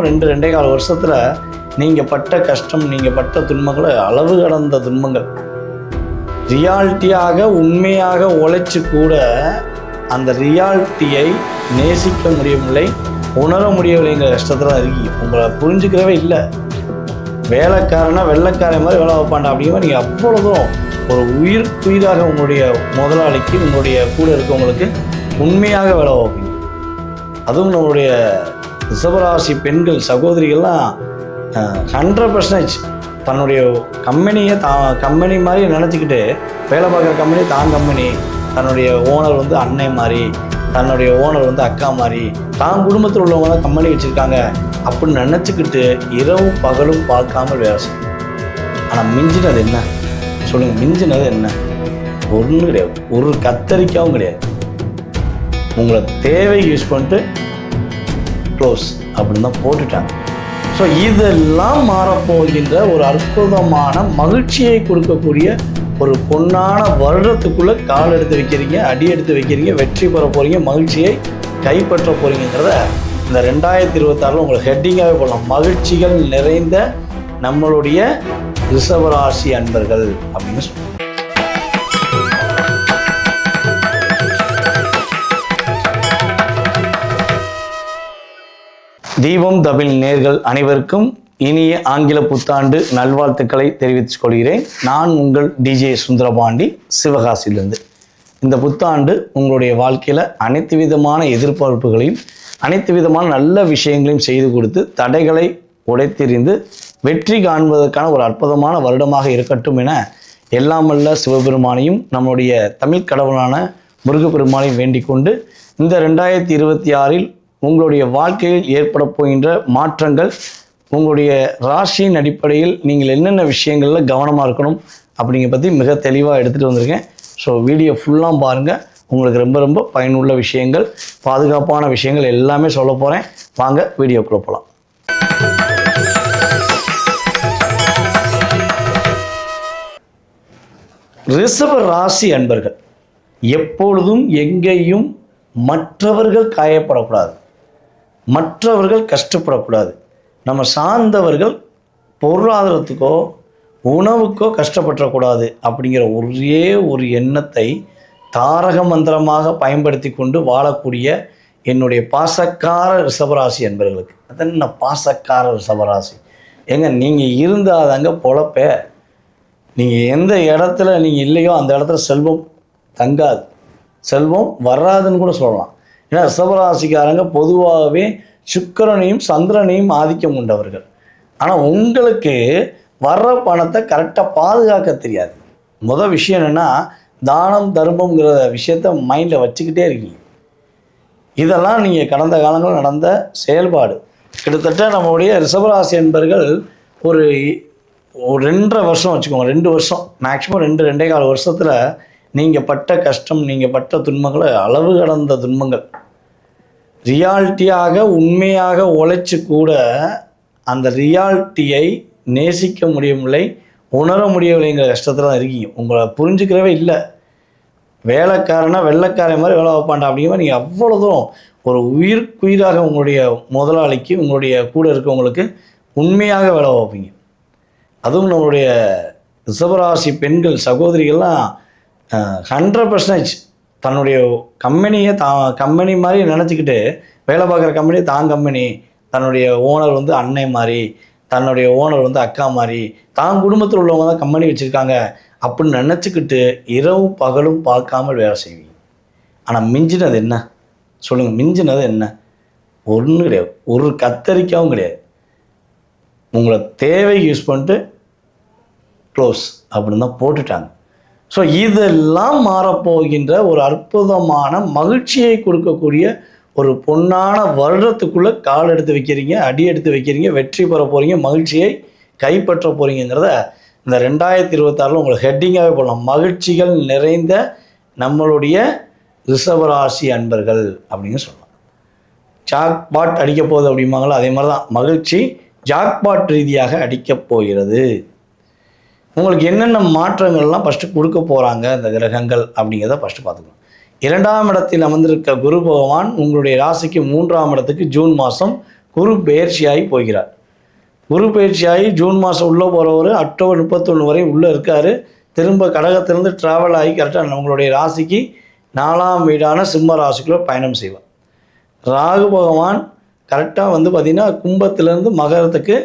ரெண்டு ரெண்டே கால வருஷத்தில் நீங்கள் பட்ட கஷ்டம் நீங்கள் பட்ட துன்பங்களை அளவு கடந்த துன்பங்கள். ரியாலிட்டியாக உண்மையாக உழைச்சி கூட அந்த ரியாலிட்டியை நேசிக்க முடியவில்லை உணர முடியவில்லைங்கிற கஷ்டத்தில் தான் இருக்கீங்க. உங்களை புரிஞ்சுக்கிறவே இல்லை. வேலைக்காரனா வெள்ளைக்காரன் மாதிரி வேலை வைப்பாண்டா அப்படிங்கிற நீங்கள் அவ்வளோ தூரம் ஒரு உயிர் உயிராக உங்களுடைய முதலாளிக்கு உங்களுடைய கூட இருக்கவங்களுக்கு உண்மையாக வேலை வைப்பீங்க அதுவும் நம்மளுடைய ரிஷபராசி பெண்கள் சகோதரிகள்லாம் ஹண்ட்ரட் பர்சன்டேஜ் தன்னுடைய கம்பெனியை தா கம்பெனி மாதிரி நினச்சிக்கிட்டு வேலை பார்க்குற கம்பெனி தான் கம்பெனி தன்னுடைய ஓனர் வந்து அன்னை மாதிரி தன்னுடைய ஓனர் வந்து அக்கா மாதிரி தான் குடும்பத்தில் உள்ளவங்க தான் கம்பெனி வச்சுருக்காங்க அப்படின்னு நினச்சிக்கிட்டு இரவும் பகலும் பார்க்காம வேலை செய்யும் ஆனால் மிஞ்சினது என்ன? சொல்லுங்கள் மிஞ்சினது என்ன? ஒன்றும் கிடையாது. ஒரு கத்தரிக்காவும் கிடையாது. உங்களை தேவை யூஸ் பண்ணிட்டு க்ளோஸ் அப்படின்னு தான் போட்டுட்டாங்க. ஸோ இதெல்லாம் மாறப்போகின்ற ஒரு அற்புதமான மகிழ்ச்சியை கொடுக்கக்கூடிய ஒரு பொன்னான வருடத்துக்குள்ளே கால் எடுத்து வைக்கிறீங்க அடி எடுத்து வைக்கிறீங்க வெற்றி பெற போகிறீங்க மகிழ்ச்சியை கைப்பற்ற போகிறீங்கிறத இந்த ரெண்டாயிரத்தி இருபத்தாறில் உங்களுக்கு ஹெட்டிங்காகவே போடலாம். மகிழ்ச்சிகள் நிறைந்த நம்மளுடைய ரிஷபராசி அன்பர்கள் அப்படின்னு சொல்லுவாங்க தீபம் தமிழ் நேர்கள் அனைவருக்கும் இனிய ஆங்கில புத்தாண்டு நல்வாழ்த்துக்களை தெரிவித்துக் கொள்கிறேன். நான் உங்கள் டிஜே சுந்தரபாண்டி சிவகாசியிலிருந்து. இந்த புத்தாண்டு உங்களுடைய வாழ்க்கையில் அனைத்து விதமான எதிர்பார்ப்புகளையும் அனைத்து விதமான நல்ல விஷயங்களையும் செய்து கொடுத்து தடைகளை உடைத்தெறிந்து வெற்றி காண்பதற்கான ஒரு அற்புதமான வருடமாக இருக்கட்டும் என எல்லாமல்ல சிவபெருமானையும் நம்முடைய தமிழ் கடவுளான முருகப்பெருமானையும் வேண்டிக் கொண்டு இந்த ரெண்டாயிரத்தி இருபத்தி ஆறில் உங்களுடைய வாழ்க்கையில் ஏற்பட போகின்ற மாற்றங்கள் உங்களுடைய ராசியின் அடிப்படையில் நீங்கள் என்னென்ன விஷயங்களில் கவனமாக இருக்கணும் அப்படிங்கிற பற்றி மிக தெளிவாக எடுத்துகிட்டு வந்திருக்கேன். ஸோ வீடியோ ஃபுல்லாக பாருங்கள் உங்களுக்கு ரொம்ப ரொம்ப பயனுள்ள விஷயங்கள் பாதுகாப்பான விஷயங்கள் எல்லாமே சொல்ல போகிறேன் வாங்க வீடியோக்குள்ளே போகலாம் ரிஷப ராசி அன்பர்கள் எப்பொழுதும் எங்கேயும் மற்றவர்கள் காயப்படக்கூடாது. மற்றவர்கள் கஷ்டப்படக்கூடாது. நம்ம சார்ந்தவர்கள் பொருளாதாரத்துக்கோ உணவுக்கோ கஷ்டப்படக்கூடாது அப்படிங்கிற ஒரே ஒரு எண்ணத்தை தாரக மந்திரமாக பயன்படுத்தி கொண்டு வாழக்கூடிய என்னுடைய பாசக்கார ரிஷபராசி என்பவர்களுக்கு அது என்ன பாசக்கார ரிஷபராசி? ஏங்க நீங்கள் இருந்தால் இருந்தாதாங்க பொழப்ப. நீங்கள் எந்த இடத்துல நீங்கள் இல்லையோ அந்த இடத்துல செல்வம் தங்காது. செல்வம் வராதுன்னு கூட சொல்லலாம். ஏன்னா ரிஷபராசிக்காரங்க பொதுவாகவே சுக்கிரனையும் சந்திரனையும் ஆதிக்கம் உண்டவர்கள். ஆனால் உங்களுக்கு வர்ற பணத்தை கரெக்டாக பாதுகாக்க தெரியாது. முதல் விஷயம் என்னென்னா தானம் தர்மங்கிற விஷயத்த மைண்டில் வச்சுக்கிட்டே இருக்கீங்க. இதெல்லாம் நீங்கள் கடந்த காலங்களில் நடந்த செயல்பாடு. கிட்டத்தட்ட நம்மளுடைய ரிஷபராசி என்பர்கள் ஒரு ஒரு ரெண்டரை வருஷம் வச்சுக்கோங்க ரெண்டு வருஷம் மேக்ஸிமம் ரெண்டு ரெண்டே கால வருஷத்தில் நீங்கள் பட்ட கஷ்டம் நீங்கள் பட்ட துன்பங்களை அளவு கடந்த துன்பங்கள். ரியாலிட்டியாக உண்மையாக உழைச்சி கூட அந்த ரியாலிட்டியை நேசிக்க முடியவில்லை உணர முடியவில்லைங்கிற கஷ்டத்தில் தான் இருக்கீங்க. உங்களை புரிஞ்சுக்கிறவே இல்லை. வேலைக்காரனா வெள்ளைக்காரன் மாதிரி வேலை வைப்பாண்டா அப்படிங்கிற மாதிரி நீங்கள் அவ்வளோ தூரம் ஒரு உயிர் உயிராக உங்களுடைய முதலாளிக்கு உங்களுடைய கூட இருக்கவங்களுக்கு உண்மையாக வேலை வைப்பீங்க அதுவும் நம்மளுடைய ரிசவராசி பெண்கள் சகோதரிகள்லாம் ஹண்ட்ரட் பர்சன்டேஜ் தன்னுடைய கம்பெனியை தா கம்பெனி மாதிரி நினச்சிக்கிட்டு வேலை பார்க்குற கம்பெனி தான் கம்பெனி தன்னுடைய ஓனர் வந்து அன்னை மாதிரி தன்னுடைய ஓனர் வந்து அக்கா மாதிரி தான் குடும்பத்தில் உள்ளவங்க தான் கம்பெனி வச்சுருக்காங்க அப்படின்னு நினச்சிக்கிட்டு இரவும் பகலும் பார்க்காமல் வேலை செய்வீங்க. ஆனால் மிஞ்சினது என்ன? சொல்லுங்கள் மிஞ்சினது என்ன? ஒன்றும் கிடையாது. ஒரு கத்தரிக்காவும் கிடையாது. உங்களை தேவை யூஸ் பண்ணிட்டு க்ளோஸ் அப்படின்னு தான் போட்டுட்டாங்க. ஸோ இதெல்லாம் மாறப்போகின்ற ஒரு அற்புதமான மகிழ்ச்சியை கொடுக்கக்கூடிய ஒரு பொன்னான வருடத்துக்குள்ளே கால் எடுத்து வைக்கிறீங்க அடி எடுத்து வைக்கிறீங்க வெற்றி பெற போகிறீங்க மகிழ்ச்சியை கைப்பற்ற போகிறீங்கிறத இந்த ரெண்டாயிரத்தி இருபத்தாறில் உங்களுக்கு ஹெட்டிங்காகவே போடலாம். மகிழ்ச்சிகள் நிறைந்த நம்மளுடைய ரிஷபராசி அன்பர்கள் அப்படின்னு சொல்லலாம். ஜாக்பாட் அடிக்க போகுது அப்படிம்பாங்களோ? அதே மாதிரி தான் மகிழ்ச்சி ஜாக்பாட் ரீதியாக அடிக்கப் போகிறது. உங்களுக்கு என்னென்ன மாற்றங்கள்லாம் ஃபஸ்ட்டு கொடுக்க போகிறாங்க இந்த கிரகங்கள் அப்படிங்கிறத ஃபஸ்ட்டு பார்த்துக்கணும். இரண்டாம் இடத்தில் அமர்ந்திருக்க குரு பகவான் உங்களுடைய ராசிக்கு மூன்றாம் இடத்துக்கு ஜூன் மாதம் குரு பெயர்ச்சியாகி போகிறார். குரு பயிற்சியாகி ஜூன் மாதம் உள்ளே போகிறவர் அக்டோபர் முப்பத்தொன்று வரை உள்ளே இருக்கார். திரும்ப கடகத்திலேருந்து ட்ராவல் ஆகி கரெக்டாக உங்களுடைய ராசிக்கு நாலாம் வீடான சிம்ம ராசிக்குள்ளே பயணம் செய்வார். ராகு பகவான் கரெக்டாக வந்து பார்த்திங்கன்னா கும்பத்திலேருந்து மகரத்துக்கு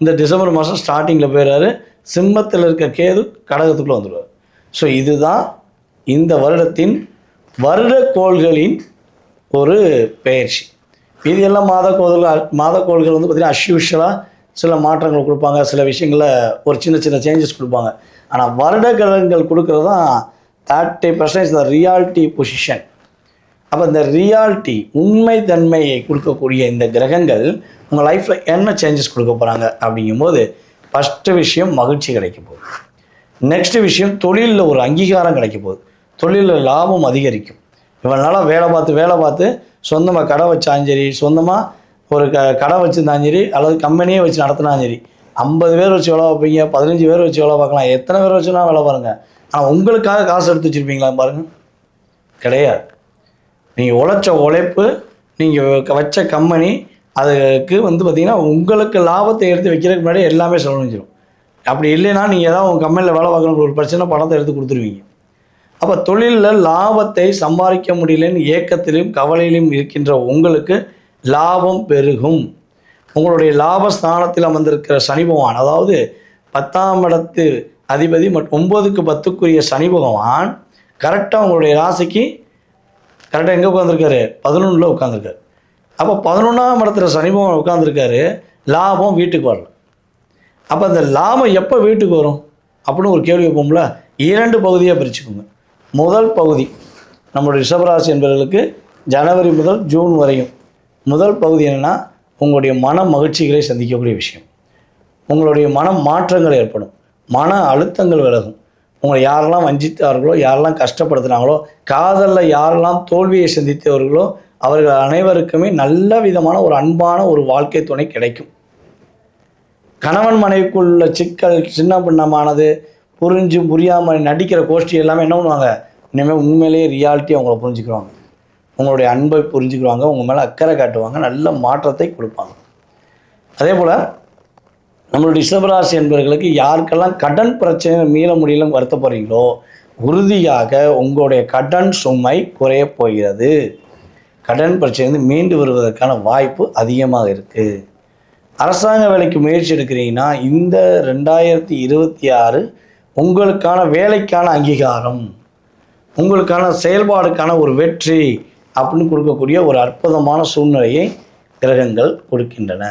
இந்த டிசம்பர் மாதம் ஸ்டார்டிங்கில் போயிடுறாரு சிம்மத்தில் இருக்க கேது கடகத்துக்குள்ளே வந்துடுவார். ஸோ இதுதான் இந்த வருடத்தின் வருட கோள்களின் ஒரு பெயர்ச்சி. இது எல்லாம் மாத கோள்கள் மாத கோள்கள் வந்து பார்த்திங்கன்னா அஷ்யூஷலாக சில மாற்றங்கள் கொடுப்பாங்க. சில விஷயங்களில் ஒரு சின்ன சின்ன சேஞ்சஸ் கொடுப்பாங்க. ஆனால் வருட கிரகங்கள் கொடுக்குறது தான் thirty percentage the reality position அப்போ இந்த ரியாலிட்டி உண்மை தன்மையை கொடுக்கக்கூடிய இந்த கிரகங்கள் உங்கள் லைஃப்பில் என்ன சேஞ்சஸ் கொடுக்க போகிறாங்க அப்படிங்கும்போது ஃபஸ்ட்டு விஷயம் மகிழ்ச்சி கிடைக்க போகுது. நெக்ஸ்ட் விஷயம் தொழிலில் ஒரு அங்கீகாரம் கிடைக்க போகுது. தொழிலில் லாபம் அதிகரிக்கும். இவனால் வேலை பார்த்து வேலை பார்த்து சொந்தமாக கடை வச்சாலும் சரி சொந்தமாக ஒரு க கடை வச்சுருந்தாலும் சரி அல்லது கம்பெனியே வச்சு நடத்தினாலும் சரி ஐம்பது பேர் வச்சு வேலை பார்ப்பீங்க பதினஞ்சு பேர் வச்சு வேலை பார்க்கலாம் எத்தனை பேர் வச்சுனா வேலை பாருங்கள் ஆனால் உங்களுக்காக காசு எடுத்து வச்சுருப்பீங்களா பாருங்கள் கிடையாது. நீங்கள் உழைச்ச உழைப்பு நீங்கள் வச்ச கம்பெனி அதுக்கு வந்து பார்த்திங்கன்னா உங்களுக்கு லாபத்தை எடுத்து வைக்கிறதுக்கு முன்னாடி எல்லாமே செலவழிஞ்சிடும் அப்படி இல்லைன்னா நீங்கள் ஏதாவது உங்கள் கம்பெனியில் வேலை பார்க்கணும் ஒரு பிரச்சனை பணத்தை எடுத்து கொடுத்துருவீங்க. அப்போ தொழிலில் லாபத்தை சம்பாதிக்க முடியலன்னு ஏக்கத்திலையும் கவலையிலும் இருக்கின்ற உங்களுக்கு லாபம் பெருகும். உங்களுடைய லாபஸ்தானத்தில் அமர்ந்திருக்கிற சனி பகவான் அதாவது பத்தாம் இடத்து அதிபதி மற்றும் ஒன்பதுக்கு பத்துக்குரிய சனி பகவான் கரெக்டாக உங்களுடைய ராசிக்கு கரெக்டாக எங்கே உட்காந்துருக்காரு பதினொன்றில் உட்காந்துருக்காரு அப்போ பதினொன்றாம் இடத்துல சனிபகவான் உட்காந்துருக்காரு லாபம் வீட்டுக்கு வரல. அப்போ அந்த லாபம் எப்போ வீட்டுக்கு வரும்? அப்படின்னு ஒரு கேள்வி வைப்போம்ல? இரண்டு பகுதியாக பிரிச்சுக்கோங்க. முதல் பகுதி நம்மளுடைய ரிஷபராசி என்பவர்களுக்கு ஜனவரி முதல் ஜூன் வரையும் முதல் பகுதி என்னென்னா உங்களுடைய மன மகிழ்ச்சிகளை சந்திக்கக்கூடிய விஷயம். உங்களுடைய மன மாற்றங்கள் ஏற்படும். மன அழுத்தங்கள் விலகும். உங்களை யாரெல்லாம் வஞ்சித்தார்களோ யாரெல்லாம் கஷ்டப்படுத்தினாங்களோ காதலில் யாரெல்லாம் தோல்வியை சந்தித்தவர்களோ அவர்கள் அனைவருக்குமே நல்ல விதமான ஒரு அன்பான ஒரு வாழ்க்கை துணை கிடைக்கும். கணவன் மனைவிக்குள்ள சிக்கல் சின்ன பின்னமானது புரிஞ்சு புரியாமல் நடிக்கிற கோஷ்டி எல்லாமே என்ன பண்ணுவாங்க? இனிமேல் உண்மையிலேயே ரியாலிட்டி அவங்கள புரிஞ்சுக்கிறாங்க உங்களுடைய அன்பை புரிஞ்சுக்கிறாங்க உங்கள் மேலே அக்கறை காட்டுவாங்க. நல்ல மாற்றத்தை கொடுப்பாங்க. அதே போல் நம்மளுடைய ரிஷபராசி என்பவர்களுக்கு யாருக்கெல்லாம் கடன் பிரச்சனை மீள முடியலன்னு வருத்தப்படுறீங்களோ உறுதியாக உங்களுடைய கடன் சுமை குறைய போகிறது. கடன் பிரச்சனை மீண்டு வருவதற்கான வாய்ப்பு அதிகமாக இருக்குது அரசாங்க வேலைக்கு முயற்சி எடுக்கிறீங்கன்னா இந்த ரெண்டாயிரத்தி இருபத்தி ஆறு உங்களுக்கான வேலைக்கான அங்கீகாரம் உங்களுக்கான செயல்பாடுக்கான ஒரு வெற்றி அப்படின்னு கொடுக்கக்கூடிய ஒரு அற்புதமான சூழ்நிலையை கிரகங்கள் கொடுக்கின்றன.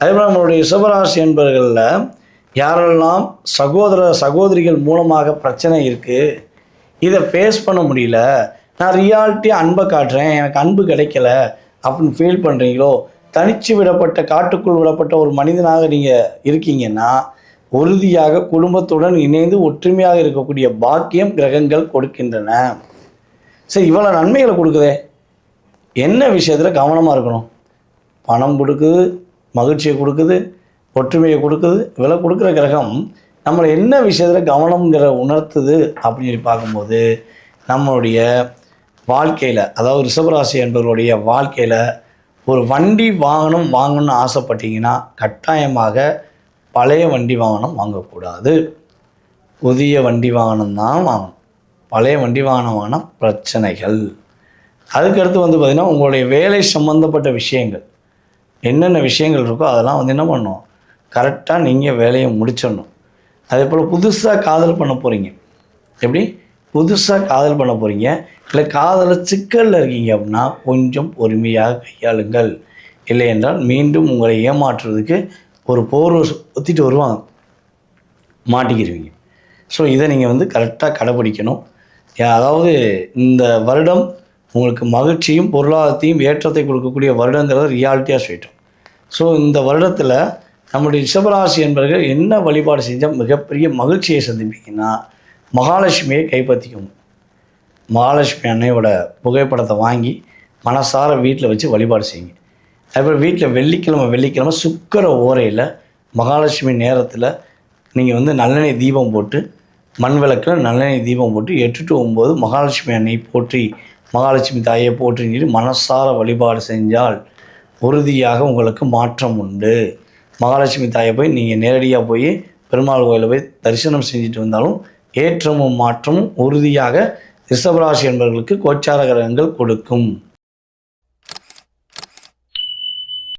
அதேபோல் நம்மளுடைய சிவராசி என்பவர்களில் யாரெல்லாம் சகோதர சகோதரிகள் மூலமாக பிரச்சனை இருக்குது இதை ஃபேஸ் பண்ண முடியல நான் ரியாலிட்டி அன்பை காட்டுறேன் எனக்கு அன்பு கிடைக்கல அப்படின்னு ஃபீல் பண்ணுறீங்களோ தனிச்சு விடப்பட்ட காட்டுக்குள் விடப்பட்ட ஒரு மனிதனாக நீங்கள் இருக்கீங்கன்னா உறுதியாக குடும்பத்துடன் இணைந்து ஒற்றுமையாக இருக்கக்கூடிய பாக்கியம் கிரகங்கள் கொடுக்கின்றன. சரி இவ்வளோ நன்மைகளை கொடுக்குதே. என்ன விஷயத்தில் கவனமாக இருக்கணும்? பணம் கொடுக்குது மகிழ்ச்சியை கொடுக்குது ஒற்றுமையை கொடுக்குது இவ்வளோ கொடுக்குற கிரகம் நம்மளை என்ன விஷயத்தில் கவனம்ங்கிற உணர்த்துது அப்படின்னு சொல்லி பார்க்கும்போது நம்மளுடைய வாழ்க்கையில் அதாவது ரிஷபராசி என்பவர்களுடைய வாழ்க்கையில் ஒரு வண்டி வாங்கணும் வாங்கணும்னு ஆசைப்பட்டீங்கன்னா கட்டாயமாக பழைய வண்டி வாகனம் வாங்கக்கூடாது. புதிய வண்டி வாகனம் தான் வாங்கணும். பழைய வண்டி வாகனம் வாங்கினா பிரச்சனைகள். அதுக்கடுத்து வந்து பார்த்திங்கன்னா உங்களுடைய வேலை சம்மந்தப்பட்ட விஷயங்கள். என்னென்ன விஷயங்கள் இருக்கோ அதெல்லாம் வந்து என்ன பண்ணணும் கரெக்டாக நீங்கள் வேலையை முடிச்சிடணும். அதே போல் புதுசாக காதல் பண்ண போகிறீங்க எப்படி? புதுசாக காதல் பண்ண போகிறீங்க இல்லை காதல சிக்கலில் இருக்கீங்க அப்படின்னா கொஞ்சம் பொறுமையாக கையாளுங்கள். இல்லை என்றால் மீண்டும் உங்களை ஏமாற்றுறதுக்கு ஒரு போர்வை ஒத்திட்டு வருவாங்க. மாட்டிக்கிடுவீங்க ஸோ இதை நீங்கள் வந்து கரெக்டாக கடைப்பிடிக்கணும். அதாவது இந்த வருடம் உங்களுக்கு மகிழ்ச்சியும் பொருளாதாரத்தையும் ஏற்றத்தை கொடுக்கக்கூடிய வருடங்கிறத ரியாலிட்டியாக சொல்லிட்டோம். ஸோ இந்த வருடத்தில் நம்முடைய ரிஷபராசி என்பவர்கள் என்ன வழிபாடு செஞ்சால் மிகப்பெரிய மகிழ்ச்சியை சந்திப்பீங்கன்னா மகாலட்சுமியை கைப்பற்றிக்கணும் மகாலட்சுமி அன்னையோட புகைப்படத்தை வாங்கி மனசார வீட்டில் வச்சு வழிபாடு செய்யுங்க. அதுபோல் வீட்டில் வெள்ளிக்கிழமை வெள்ளிக்கிழமை சுக்கர ஓரையில் மகாலட்சுமி நேரத்தில் நீங்கள் வந்து நல்லெண்ணெய் தீபம் போட்டு மண் விளக்கில் நல்லெண்ணெய் தீபம் போட்டு எட்டு டு ஒம்பது மகாலட்சுமி அன்னை போற்றி மகாலட்சுமி தாயை போற்றின்னு சொல்லி மனசார வழிபாடு செஞ்சால் உறுதியாக உங்களுக்கு மாற்றம் உண்டு. மகாலட்சுமி தாயை போய் நீங்கள் நேரடியாக போய் பெருமாள் கோயிலில் போய் தரிசனம் செஞ்சுட்டு வந்தாலும் ஏற்றமும் மாற்றமும் உறுதியாக ரிஷபராசி என்பவர்களுக்கு கோச்சார கிரகங்கள் கொடுக்கும்.